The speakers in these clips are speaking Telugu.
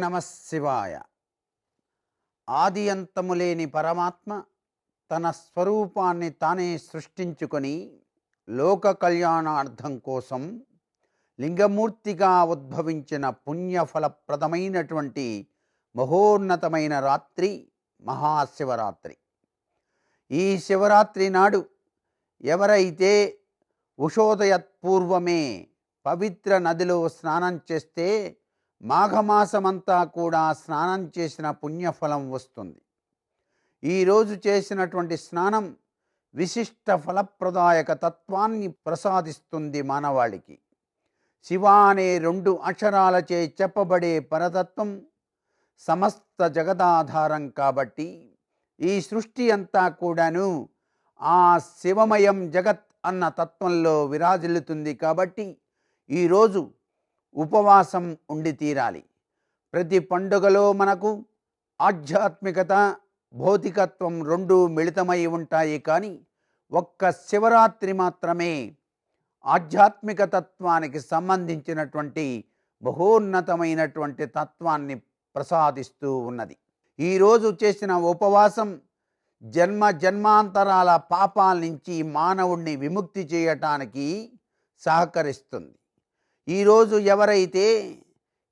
నమశివాయ ఆది అంతము లేని పరమాత్మ తన స్వరూపాన్ని తానే సృష్టించుకొని లోక కళ్యాణార్థం కోసం లింగమూర్తిగా ఉద్భవించిన పుణ్యఫలప్రదమైనటువంటి మహోన్నతమైన రాత్రి మహాశివరాత్రి. ఈ శివరాత్రి నాడు ఎవరైతే ఉషోదయత్పూర్వమే పవిత్ర నదిలో స్నానం చేస్తే మాఘమాసమంతా కూడా స్నానం చేసిన పుణ్యఫలం వస్తుంది. ఈరోజు చేసినటువంటి స్నానం విశిష్ట ఫలప్రదాయక తత్వాన్ని ప్రసాదిస్తుంది మానవాళికి. శివ అనే రెండు అక్షరాలచే చెప్పబడే పరతత్వం సమస్త జగదాధారం కాబట్టి ఈ సృష్టి అంతా కూడాను ఆ శివమయం జగత్ అన్న తత్వంలో విరాజిల్లుతుంది కాబట్టి ఈరోజు ఉపవాసం ఉండి తీరాలి. ప్రతి పండుగలో మనకు ఆధ్యాత్మికత భౌతికత్వం రెండు మిళితమై ఉంటాయి కానీ ఒక్క శివరాత్రి మాత్రమే ఆధ్యాత్మిక తత్వానికి సంబంధించినటువంటి బహోన్నతమైనటువంటి తత్వాన్ని ప్రసాదిస్తూ ఉన్నది. ఈరోజు చేసిన ఉపవాసం జన్మ జన్మాంతరాల పాపాల నుంచి మానవుణ్ణి విముక్తి చేయటానికి సహకరిస్తుంది. ఈరోజు ఎవరైతే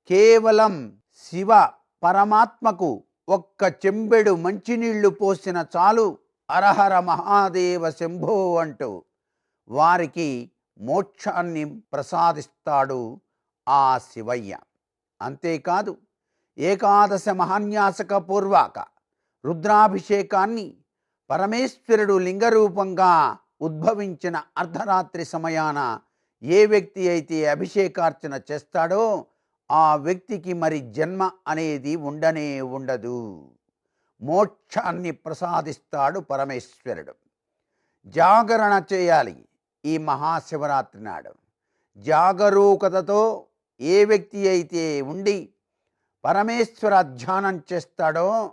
కేవలం శివ పరమాత్మకు ఒక్క చెంబెడు మంచినీళ్ళు పోసిన చాలు అరహర మహాదేవ శంభో అంటూ వారికి మోక్షాన్ని ప్రసాదిస్తాడు ఆ శివయ్య. అంతేకాదు ఏకాదశ మహాన్యాసక పూర్వక రుద్రాభిషేకాన్ని పరమేశ్వరుడు లింగరూపంగా ఉద్భవించిన అర్ధరాత్రి సమయాన ఏ వ్యక్తి అయితే అభిషేకార్చన చేస్తాడో ఆ వ్యక్తికి మరి జన్మ అనేది ఉండనే ఉండదు. మోక్షాన్ని ప్రసాదిస్తాడు పరమేశ్వరుడు. జాగరణ చేయాలి ఈ మహాశివరాత్రి నాడు. జాగరూకతతో ఏ వ్యక్తి అయితే ఉండి పరమేశ్వర ధ్యానం చేస్తాడో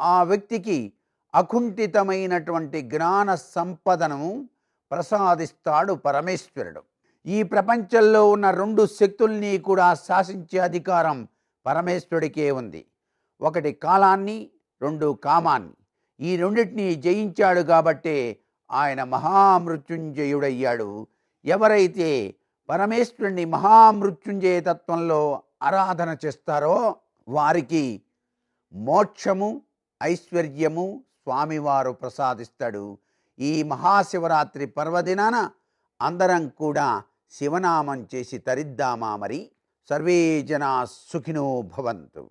ఆ వ్యక్తికి అకుంఠితమైనటువంటి జ్ఞాన సంపదను ప్రసాదిస్తాడు పరమేశ్వరుడు. ఈ ప్రపంచంలో ఉన్న రెండు శక్తుల్ని కూడా శాసించే అధికారం పరమేశ్వరుడికే ఉంది. ఒకటి కాలాన్ని రెండు కామాన్ని. ఈ రెండింటిని జయించాడు కాబట్టే ఆయన మహామృత్యుంజయుడయ్యాడు. ఎవరైతే పరమేశ్వరుణ్ణి మహామృత్యుంజయ తత్వంలో ఆరాధన చేస్తారో వారికి మోక్షము ఐశ్వర్యము స్వామివారు ప్రసాదిస్తాడు. ఈ మహాశివరాత్రి పర్వదినాన అందరం కూడా శివనామం చేసి తరిద్దామా మరి? సర్వే జనా సుఖినో భవంతు.